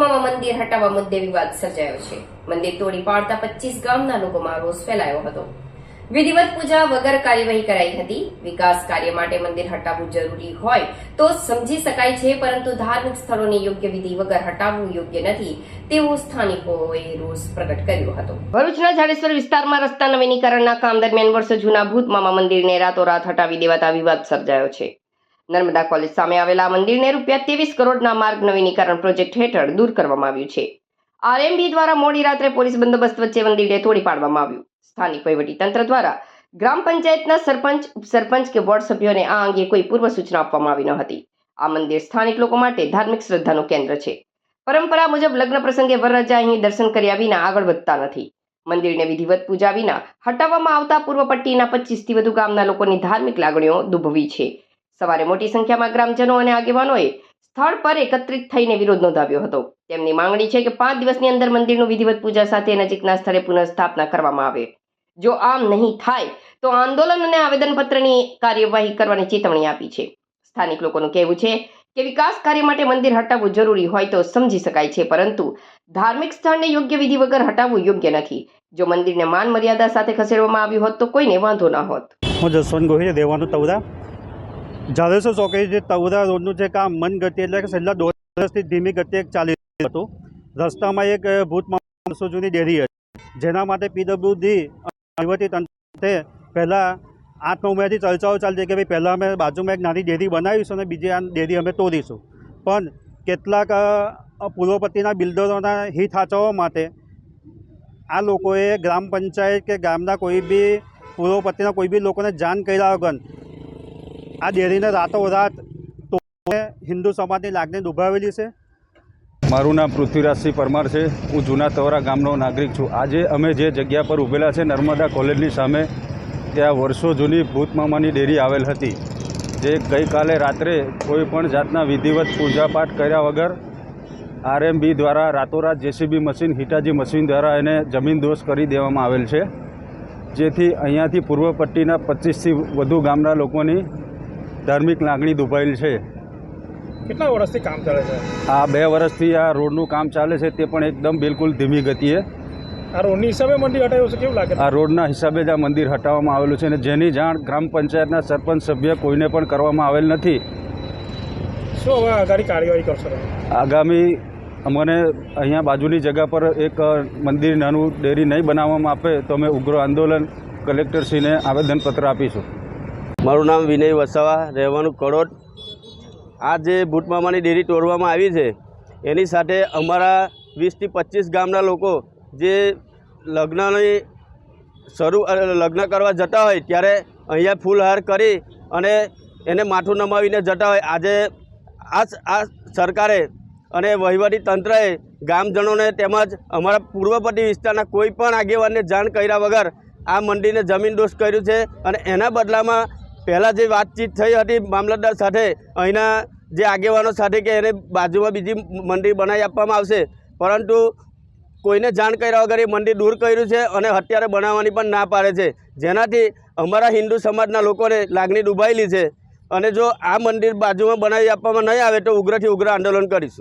ભૂતમામાં મંદિર હટાવવા મુદ્દે વિવાદ સર્જાયો છે. મંદિર તોડી પાડતા પચીસ ગામના લોકોમાં રોષ ફેલાયો હતો. વિધિવત પૂજા વગર કાર્યવાહી કરાઈ હતી. વિકાસ કાર્ય માટે મંદિર હટાવવું જરૂરી હોય તો સમજી શકાય છે, પરંતુ ધાર્મિક સ્થળોને યોગ્ય વિધિ વગર હટાવવું યોગ્ય નથી તેવો સ્થાનિકોએ રોષ પ્રગટ કર્યો હતો. ભરૂચના જાડેશ્વર વિસ્તારમાં રસ્તા નવીનીકરણના કામ દરમિયાન વર્ષો જૂના ભૂતમામા મંદિરને રાતોરાત હટાવી દેવાતા વિવાદ સર્જાયો છે. નર્મદા કોલેજ સામે આવેલા મંદિરને રૂપિયા ત્રેવીસ કરોડના માર્ગ નવીનીકરણ પ્રોજેક્ટ હેઠળ દૂર કરવામાં આવ્યું છે. આરએમબી દ્વારા મોડી રાત્રે પોલીસ બંદોબસ્ત વચ્ચે મંદિરને તોડી પાડવામાં આવ્યું. સ્થાનિક તંત્ર દ્વારા ગ્રામ પંચાયતના સરપંચ, ઉપસરપંચ કે વોર્ડ સભ્યોને આ અંગે કોઈ પૂર્વ સૂચના આપવામાં આવી ન હતી. આ મંદિર સ્થાનિક લોકો માટે ધાર્મિક શ્રદ્ધાનું કેન્દ્ર છે. પરંપરા મુજબ લગ્ન પ્રસંગે વરરાજા અહીં દર્શન કર્યા વિના આગળ વધતા નથી. મંદિરને વિધિવત પૂજા વિના હટાવવામાં આવતા પૂર્વ પટ્ટીના પચીસથી વધુ ગામના લોકોની ધાર્મિક લાગણીઓ દુભવી છે. સવારે મોટી સંખ્યામાં ગ્રામજનો અને આગેવાનોએ સ્થળ પર એકત્રિત થઈને વિરોધ નોંધાવ્યો હતો. તેમની માંગણી છે કે પાંચ દિવસની અંદર મંદિરનું વિધિવત પૂજા સાથે નજીકના સ્થળે પુનઃસ્થાપના કરવામાં આવે. જો આમ નહીં થાય, તો આંદોલન અને આવેદનપત્રની કાર્યવાહી કરવાની ચેતવણી આપી છે. સ્થાનિક લોકોનું કહેવું છે કે વિકાસ કાર્ય માટે મંદિર હટાવવું જરૂરી હોય તો સમજી શકાય છે, પરંતુ ધાર્મિક સ્થળને યોગ્ય વિધિ વગર હટાવવું યોગ્ય નથી. જો મંદિરને માન મર્યાદા સાથે ખસેડવામાં આવ્યું હોત તો કોઈને વાંધો ન હોત. હું જસવંત ગોહિલ દેવાનું તવરા જાડેશ્વર ચોકડી જે તવરા રોડનું જે કામ મન ગતિ એટલે કે છેલ્લા દોઢ વર્ષથી ધીમી ગતિએ ચાલી રહ્યું હતું, રસ્તામાં એક ભૂત માણસો જૂની ડેરી હતી. જેના માટે પીડબ્લ્યુડી વહીવટી તંત્રે પહેલાં આઠ નવ મહિનાથી ચર્ચાઓ ચાલતી કે ભાઈ પહેલાં અમે બાજુમાં એક નાની ડેરી બનાવીશું અને બીજી આ ડેરી અમે તોડીશું. પણ કેટલાક પૂર્વપતિના બિલ્ડરોના હિત સાચવવા માટે આ લોકોએ ગ્રામ પંચાયત કે ગામના કોઈ બી પૂર્વપતિના કોઈ બી લોકોને જાણ કર્યા વગર આ ડેરીને રાતોરાત હિન્દુ સમાજની લાગણી દુભાવેલી છે. મારું નામ પૃથ્વીરાજસિંહ પરમાર છે. હું જૂના તવરા ગામનો નાગરિક છું. આજે અમે જે જગ્યા પર ઊભેલા છે, નર્મદા કોલેજની સામે, ત્યાં વર્ષો જૂની ભૂતમામાની ડેરી આવેલ હતી, જે ગઈકાલે રાત્રે કોઈ પણ જાતના વિધિવત પૂજાપાઠ કર્યા વગર આરએમબી દ્વારા રાતોરાત જેસીબી મશીન, હિટાજી મશીન દ્વારા એને જમીન દોષ કરી દેવામાં આવેલ છે. જેથી અહીંયાથી પૂર્વ પટ્ટીના પચીસથી વધુ ગામના લોકોની ધાર્મિક લાગણી દુભાયેલ છે. કેટલા વર્ષથી કામ ચાલે છે? આ બે વર્ષથી આ રોડનું કામ ચાલે છે તે પણ એકદમ બિલકુલ ધીમી ગતિએ. આ રોડની હિસાબે મંદિર હટાવ્યું છે કેવું લાગે આ રોડના હિસાબે જ આ મંદિર હટાવવામાં આવેલું છે અને જેની જાણ ગ્રામ પંચાયતના સરપંચ સભ્ય કોઈને પણ કરવામાં આવેલ નથી. શું હવે આગળ કાર્યવાહી કરશો આગામી અમને અહીંયા બાજુની જગ્યા પર એક મંદિર નાનું ડેરી નહીં બનાવવામાં આપે તો અમે ઉગ્ર આંદોલન કલેક્ટરશ્રીને આવેદનપત્ર આપીશું. મારું નામ વિનય વસાવા, રહેવાનું કડોદ. આ જે ભૂટમામાની ડેરી તોડવામાં આવી છે, એની સાથે અમારા વીસથી પચીસ ગામના લોકો જે લગ્નની શરૂ લગ્ન કરવા જતા હોય ત્યારે અહીંયા ફૂલહાર કરી અને એને માથું નમાવીને જતા હોય. આજે આ આ સરકારે અને વહીવટી તંત્રએ ગામજનોને તેમજ અમારા પૂર્વપટ્ટી વિસ્તારના કોઈ પણ આગેવાનને જાણ કર્યા વગર આ મંદિરને જમીન દોષ કર્યું છે અને એના બદલામાં પહેલાં જે વાતચીત થઈ હતી મામલતદાર સાથે, અહીંના જે આગેવાનો સાથે કે એને બાજુમાં બીજી મંદિર બનાવી આપવામાં આવશે. પરંતુ કોઈને જાણ કર્યા વગર એ મંદિર દૂર કર્યું છે અને અત્યારે બનાવવાની પણ ના પાડે છે. જેનાથી અમારા હિન્દુ સમાજના લોકોને લાગણી ડૂબાયેલી છે. અને જો આ મંદિર બાજુમાં બનાવી આપવામાં નહીં આવે તો ઉગ્રથી ઉગ્ર આંદોલન કરીશું.